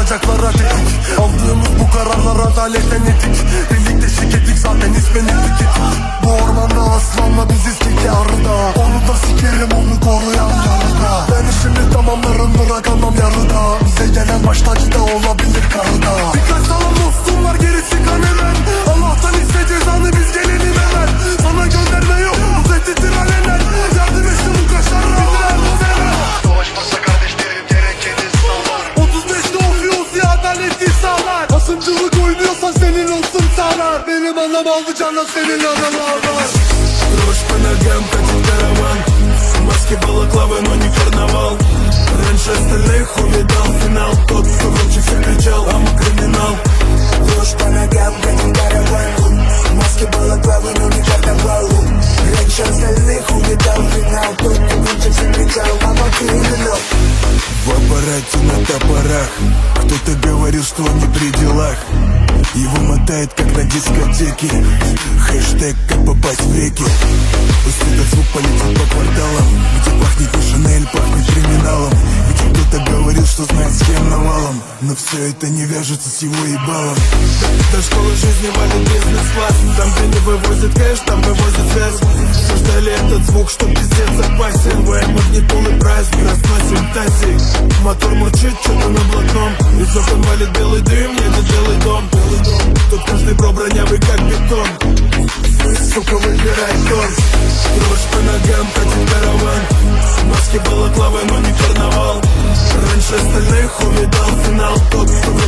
Olacaklar ateş Aldığımız bu kararlar adalete sağlar Asımcılık oynuyorsan senin olsun sağlar Benim anam aldı canla senin analar var Дрожь по ногам, катит караван Маски балаклавы, но не карнавал Раньше остальных увидал топорах Кто-то говорил, что он не при делах. Его мотает, как на дискотеке. Хэштег, как попасть в реки. Пусть этот звук полетит по кварталам Где пахнет не Шанель, пахнет криминалом. Ведь кто-то говорил, что знает с кем навалом. Но все это не вяжется с его ебалом. До школы жизни валит бизнес-класс Там, где не вывозят кэш, там вывозят связь. Все ждали этот звук, что пиздец опасен праздник, разносим тазик Мотор мурчит, что-то на блатном. Из окон валит белый дым, едет белый дом. Тут каждый бро бронявый, как бетон. Сука, выбирай тон Дрожь по ногам, катит караван. Маски балаклавы, но не карнавал. Раньше остальных увидал финал Тот, кто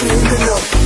Dímelo.